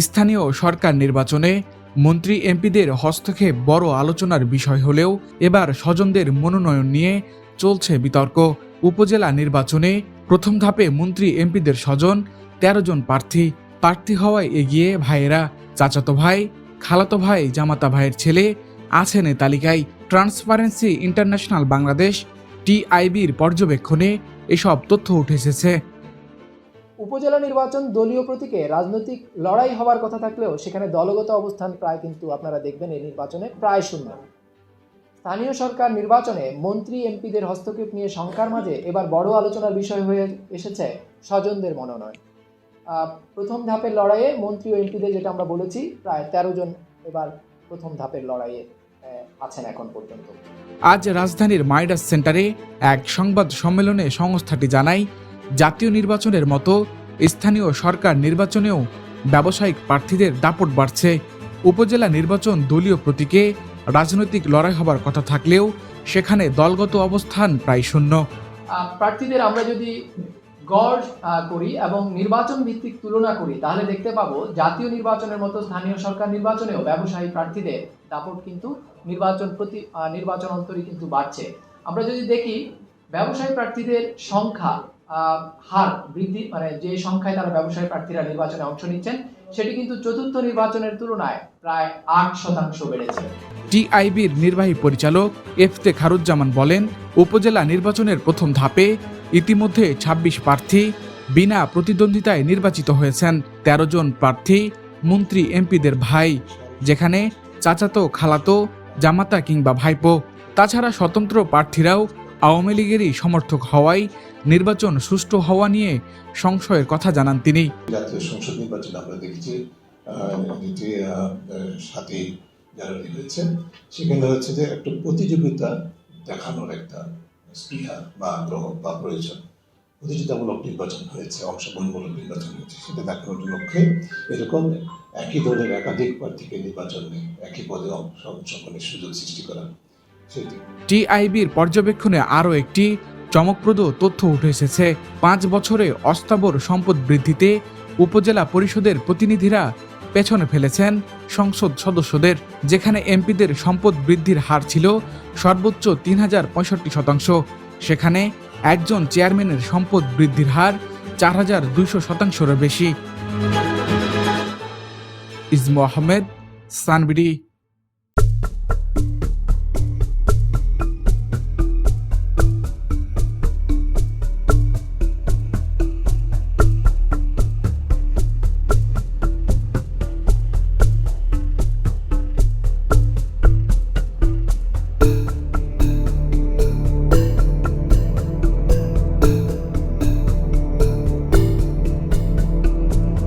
স্থানীয় সরকার নির্বাচনে মন্ত্রী এমপিদের হস্তক্ষেপ বড় আলোচনার বিষয় হলেও এবার স্বজনদের মনোনয়ন নিয়ে চলছে বিতর্ক। উপজেলা নির্বাচনে প্রথম ধাপে মন্ত্রী এমপিদের স্বজন, তেরো জন প্রার্থী প্রার্থী হওয়ায় এগিয়ে ভাইয়েরা চাচাতো ভাই, খালাতো ভাই, জামাতা ভাইয়ের ছেলে আছেন এ তালিকায়। ট্রান্সপারেন্সি ইন্টারন্যাশনাল বাংলাদেশ, টিআইবির পর্যবেক্ষণে এসব তথ্য উঠে এসেছে। উপজেলা নির্বাচন দলীয় প্রতীকে রাজনৈতিক লড়াই হওয়ার কথা থাকলেও সেখানে দলগত অবস্থান প্রায় কিন্তু আপনারা দেখবেন এই নির্বাচনে প্রায় শূন্য। স্থানীয় সরকার নির্বাচনে মন্ত্রী, এমপিদের হস্তক্ষেপ নিয়ে শঙ্কার মাঝে এবার বড় আলোচনার বিষয় হয়ে এসেছে স্বজনদের মনোনয়ন। প্রথম ধাপের লড়াইয়ে মন্ত্রী ও এমপিদের যেটা আমরা বলেছি, প্রায় তেরো জন এবার প্রথম ধাপের লড়াইয়ে আছেন এখন পর্যন্ত। আজ রাজধানীর মাইডাস সেন্টারে এক সংবাদ সম্মেলনে সংস্থাটি জানায় জাতীয় নির্বাচনের মতো স্থানীয় সরকার নির্বাচনেও ব্যবসায়িক প্রার্থীদের দাপট বাড়ছে। উপজেলা নির্বাচন দলীয় প্রতীকে রাজনৈতিক লড়াই হবার কথা থাকলেও সেখানে দলগত অবস্থান প্রায় শূন্য। প্রার্থীদের আমরা যদি গড় করি এবং নির্বাচন ভিত্তিক তুলনা করি, তাহলে দেখতে পাবো জাতীয় নির্বাচনের মতো স্থানীয় সরকার নির্বাচনেও ব্যবসায়ী প্রার্থীদের দাপট কিন্তু নির্বাচন প্রতি নির্বাচন অন্তরে কিন্তু বাড়ছে। আমরা যদি দেখি, ব্যবসায়ী প্রার্থীদের সংখ্যা হার বৃদ্ধি মানে যে সংখ্যায় তারা ব্যবসায়ী প্রার্থীরা নির্বাচনে অংশ নিচ্ছেন, সেটি কিন্তু চতুর্থ নির্বাচনের তুলনায় প্রায় আট শতাংশ বেড়েছে। টিআইবির নির্বাহী পরিচালক এফতে খারুজ্জামান বলেন, উপজেলা নির্বাচনের প্রথম ধাপে ইতিমধ্যে ২৬ প্রার্থী বিনা প্রতিদ্বন্দ্বিতায় নির্বাচিত হয়েছেন ১৩ জন প্রার্থী, মন্ত্রী এমপিদের ভাই, যেখানে চাচাতো, খালাতো, জামাতা কিংবা ভাইপো। তাছাড়া স্বতন্ত্র প্রার্থীরাও আওয়ামী লীগেরই সমর্থক হওয়ায় নির্বাচন সুষ্ঠু হওয়া নিয়ে সংশয়ের কথা জানান তিনি। জাতীয় সংসদ নির্বাচনে আমরা দেখেছি সাথে যারা রয়েছেন সেখানে হচ্ছে যে একটা প্রতিযোগিতা দেখানোর একটা স্পৃহা বা আগ্রহ বা প্রয়োজন। প্রতিযোগিতামূলক নির্বাচন হয়েছে, অংশগ্রহণমূলক নির্বাচন হয়েছে, সেটা দেখানোর লক্ষ্যে এরকম একই দলের একাধিক প্রার্থীকে নির্বাচনে একই পদে অংশগ্রহণের সুযোগ সৃষ্টি করা টিআইবির পর্যবেক্ষণে আরও একটি চমকপ্রদ তথ্য উঠে এসেছে। পাঁচ বছরে অস্থাবর সম্পদ বৃদ্ধিতে উপজেলা পরিষদের প্রতিনিধিরা পেছনে ফেলেছেন সংসদ সদস্যদের, যেখানে এমপিদের সম্পদ বৃদ্ধির হার ছিল সর্বোচ্চ তিন হাজার পঁয়ষট্টি শতাংশ। সেখানে একজন চেয়ারম্যানের সম্পদ বৃদ্ধির হার চার হাজার দুইশো শতাংশেরও বেশি। ইসমু আহমেদ, সানবিডি।